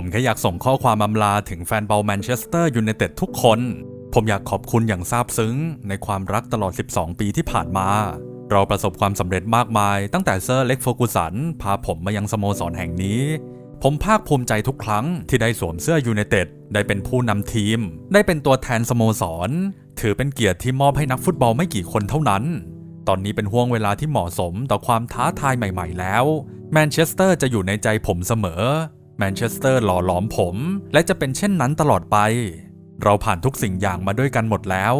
ผมแค่อยากส่งข้อความอำลาถึงแฟนบอลแมนเชสเตอร์ยูไนเต็ดทุกคน ผมอยากขอบคุณอย่างซาบซึ้ง ในความรักตลอด 12 ปีที่ผ่านมา เราประสบความสำเร็จมากมาย ตั้งแต่เซอร์เล็กโฟกุสัน พาผมมายังสโมสรแห่งนี้ ผมภาคภูมิใจทุกครั้งที่ได้สวมเสื้อยูไนเต็ดได้เป็นผู้นำทีม ได้เป็นตัวแทนสโมสร ถือเป็นเกียรติที่มอบให้นักฟุตบอลไม่กี่คนเท่านั้นตอนนี้เป็นห่วงเวลาที่เหมาะสมต่อความท้าทายใหม่ ๆ แล้ว แมนเชสเตอร์จะอยู่ในใจผมเสมอ แมนเชสเตอร์หล่อหลอมผม และจะเป็นเช่นนั้นตลอดไป เราผ่านทุกสิ่งอย่างมาด้วยกันหมดแล้ว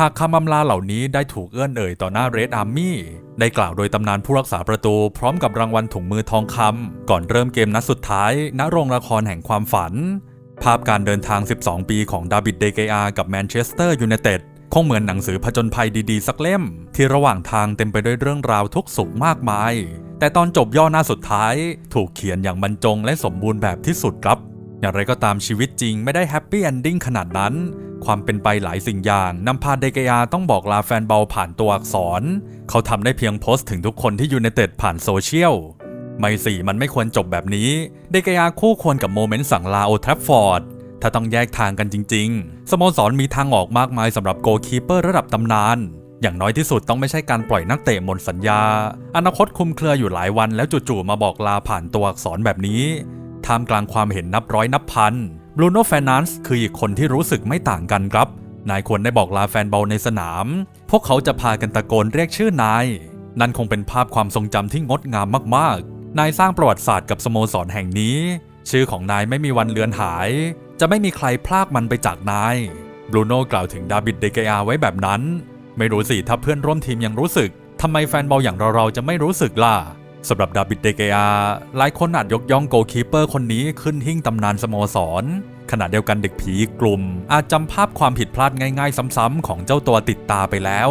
หากคำอำลาเหล่านี้ได้ถูกเอื้อนเอ่ยต่อหน้าเรดอาร์มี่ได้กล่าวโดยตำนานผู้รักษาประตูพร้อมกับรางวัลถุงมือทองคำก่อนเริ่มเกมนัดสุดท้าย ณโรงละครแห่งความฝัน ภาพการเดินทาง 12 ปีของดาวิดเดเกอากับแมนเชสเตอร์ยูไนเต็ดคงเหมือนหนังสือผจญภัยดีๆ สักเล่ม ที่ระหว่างทางเต็มไปด้วยเรื่องราวทุกสุขมากมาย แต่ตอนจบย่อหน้าสุดท้าย ถูกเขียนอย่างบรรจงและสมบูรณ์แบบที่สุดครับ อย่างไรก็ตามชีวิตจริงไม่ได้แฮปปี้เอนดิ้งขนาดนั้น ความเป็นไปหลายสิ่งอย่างนำพาเดกอาต้องบอกลาแฟนบอลผ่านตัวอักษร เขาทำได้เพียงโพสต์ถึงทุกคนที่ยูไนเต็ดผ่านโซเชียลไม่สิมันไม่ควรจบแบบนี้ เดกอาคู่ควรกับโมเมนต์สั่งลาโอทรัฟฟอร์ดถ้าต้องแยกทางกันจริง ๆ สโมสรมีทางออกมากมายสำหรับโกลคีเปอร์ระดับตำนาน อย่างน้อยที่สุดต้องไม่ใช่การปล่อยนักเตะหมดสัญญา อนาคตคุมเครืออยู่หลายวันแล้วจู่ๆมาบอกลาผ่านตัวอักษรแบบนี้ ท่ามกลางความเห็นนับร้อยนับพันบรูโน่แฟนานซ์คืออีกคนที่รู้สึกไม่ต่างกันครับ นายควรได้บอกลาแฟนบอลในสนาม พวกเขาจะพากันตะโกนเรียกชื่อนาย นั่นคงเป็นภาพความทรงจำที่งดงามมากๆ นายสร้างประวัติศาสตร์กับสโมสรแห่งนี้ ชื่อของนายไม่มีวันเลือนหาย จะไม่มีใครพลากมันไปจากนายบรูโน่กล่าวถึงดาบิดเดเกอาไว้แบบนั้น ไม่รู้สิถ้าเพื่อนร่วมทีมยังรู้สึกทำไมแฟนบอลอย่างเรา ๆ จะไม่รู้สึกล่ะสำหรับดาบิดเดเกอาหลายคนอาจยกย่องโกลคีเปอร์คนนี้ขึ้นหิ้งตำนานสโมสร ขณะเดียวกันเด็กผีกลุ่ม อาจจำภาพความผิดพลาดง่าย ๆ ซ้ำๆของเจ้าตัวติดตาไปแล้ว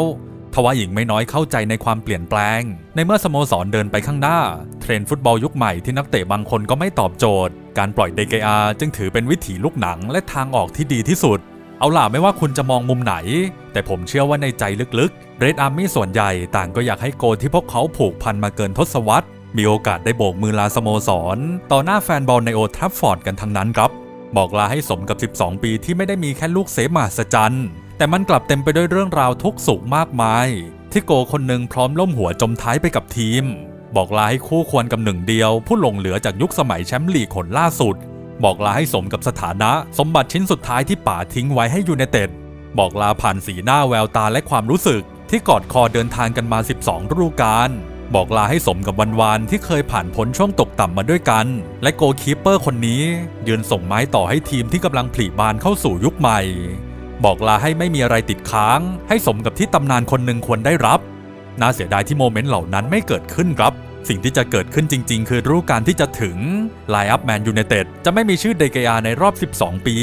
ทว่าหญิงไม่น้อยเข้าใจในความเปลี่ยนแปลง ในเมื่อสโมสรเดินไปข้างหน้า เทรนฟุตบอลยุคใหม่ที่นักเตะบางคนก็ไม่ตอบโจทย์ การปล่อยเดเกอาจึงถือเป็นวิถีลูกหนังและทางออกที่ดีที่สุด เอาล่ะไม่ว่าคุณจะมองมุมไหน แต่ผมเชื่อว่าในใจลึกๆ Red Army ส่วนใหญ่ต่างก็อยากให้โกที่พวกเขาผูกพันมาเกินทศวรรษ มีโอกาสได้โบกมือลาสโมสร ต่อหน้าแฟนบอลในโอทรัฟฟอร์ดกันทั้งนั้นครับ บอกลาให้สมกับ 12 ปีที่ไม่ได้มีแค่ลูกเสมาสจันแต่มันกลับเต็มไปด้วยเรื่องราวทุกสุขมากมาย ที่โกคนหนึ่งพร้อมล่มหัวจมท้ายไปกับทีม บอกลาให้คู่ควรกับหนึ่งเดียว ผู้หลงเหลือจากยุคสมัยแชมป์ลีกคนล่าสุด บอกลาให้สมกับสถานะสมบัติชิ้นสุดท้ายที่ป่าทิ้งไว้ให้ยูไนเต็ด บอกลาผ่านสีหน้าแววตาและความรู้สึก ที่กอดคอเดินทางกันมา 12 ฤดูกาลบอกลาให้สมกับวันวานที่เคยผ่านพ้นช่วงตกต่ำมาด้วยกัน และโกคีเปอร์คนนี้ ยืนส่งไม้ต่อให้ทีมที่กำลังผลิบานเข้าสู่ยุคใหม่ บอกลาให้ไม่มีอะไรติดค้าง ให้สมกับที่ตำนานคนหนึ่งควรได้รับ น่าเสียดายที่โมเมนต์เหล่านั้นไม่เกิดขึ้นครับ สิ่งที่จะเกิดขึ้นจริง ๆ คือฤดูกาลที่จะถึงไลอัพแมนยูไนเต็ดจะไม่มีชื่อเดกอาในรอบ 12 ปี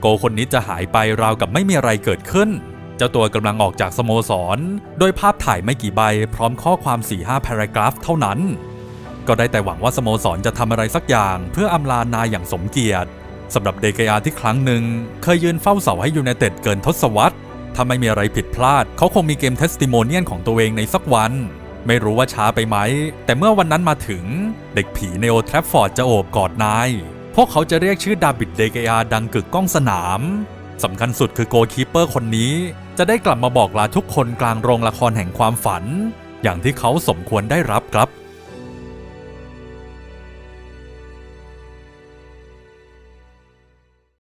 โกคนนี้จะหายไปราวกับไม่มีอะไรเกิดขึ้น เจ้าตัวกำลังออกจากสโมสร โดยภาพถ่ายไม่กี่ใบ พร้อมข้อความ 4-5 paragraph เท่านั้น ก็ได้แต่หวังว่าสโมสรจะทำอะไรสักอย่างเพื่ออำลานายอย่างสมเกียรติสำหรับเดกอาที่ครั้งหนึ่งเคยยืนเฝ้าเสาให้ยูไนเต็ดเกินทศวรรษถ้าไม่มีอะไรผิดพลาด เขาคงมีเกมเทสติโมเนียนของตัวเองในสักวัน ไม่รู้ว่าช้าไปไหม แต่เมื่อวันนั้นมาถึง เด็กผีในโอทรัฟฟอร์ดจะโอบกอดนาย พวกเขาจะเรียกชื่อดาบิดเดเกยาดังกึกก้องสนามสำคัญสุดคือโกคีเปอร์คนนี้ จะได้กลับมาบอกลาทุกคนกลางโรงละครแห่งความฝัน อย่างที่เขาสมควรได้รับครับ